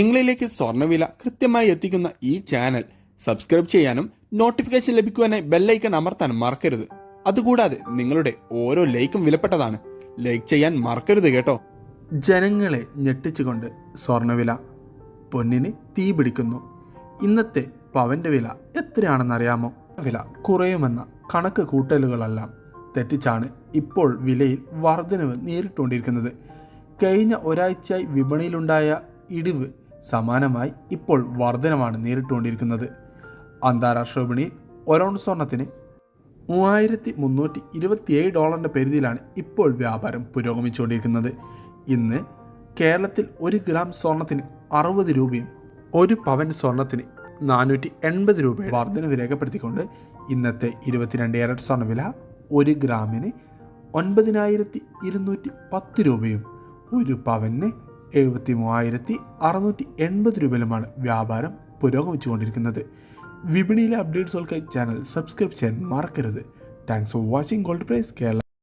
നിങ്ങളിലേക്ക് സ്വർണവില കൃത്യമായി എത്തിക്കുന്ന ഈ ചാനൽ സബ്സ്ക്രൈബ് ചെയ്യാനും നോട്ടിഫിക്കേഷൻ ലഭിക്കുവാനായി ബെല്ലൈക്കൺ അമർത്താൻ മറക്കരുത്. അതുകൂടാതെ നിങ്ങളുടെ ഓരോ ലൈക്കും വിലപ്പെട്ടതാണ്. ലൈക്ക് ചെയ്യാൻ മറക്കരുത് കേട്ടോ. ജനങ്ങളെ ഞെട്ടിച്ചുകൊണ്ട് സ്വർണവില പൊന്നിന് തീ പിടിക്കുന്നു. ഇന്നത്തെ പവന്റെ വില എത്രയാണെന്നറിയാമോ വില കുറയുമെന്ന കണക്ക് കൂട്ടലുകളെല്ലാം. തെറ്റിച്ചാണ് ഇപ്പോൾ വിലയിൽ വർധനവ് നേരിട്ടുകൊണ്ടിരിക്കുന്നത്. കഴിഞ്ഞ ഒരാഴ്ചയായി വിപണിയിലുണ്ടായ ഇടിവ് സമാനമായി ഇപ്പോൾ വർധനമാണ് നേരിട്ടുകൊണ്ടിരിക്കുന്നത്. അന്താരാഷ്ട്ര വിപണിയിൽ ഒരോൺ സ്വർണത്തിന് മൂവായിരത്തി മുന്നൂറ്റി ഇരുപത്തിയേഴ് ഡോളറിന്റെ പരിധിയിലാണ് ഇപ്പോൾ വ്യാപാരം പുരോഗമിച്ചുകൊണ്ടിരിക്കുന്നത്. ഇന്ന് കേരളത്തിൽ ഒരു ഗ്രാം സ്വർണത്തിന് അറുപത് രൂപയും ഒരു പവൻ സ്വർണത്തിന് നാനൂറ്റി എൺപത് രൂപ വർധനവ് രേഖപ്പെടുത്തിക്കൊണ്ട് ഇന്നത്തെ ഇരുപത്തിരണ്ട് സ്വർണ സ്വർണവില ഒരു ഗ്രാമിന് ഒൻപതിനായിരത്തി ഇരുന്നൂറ്റി പത്ത് രൂപയും ഒരു പവന് എഴുപത്തി മൂവായിരത്തി അറുന്നൂറ്റി എൺപത് രൂപയിലുമാണ് വ്യാപാരം പുരോഗമിച്ചുകൊണ്ടിരിക്കുന്നത്. വിപണിയിലെ അപ്ഡേറ്റ്സുകൾക്ക് ചാനൽ സബ്സ്ക്രൈബ് ചെയ്യാൻ മറക്കരുത്. Thanks for watching gold price Kerala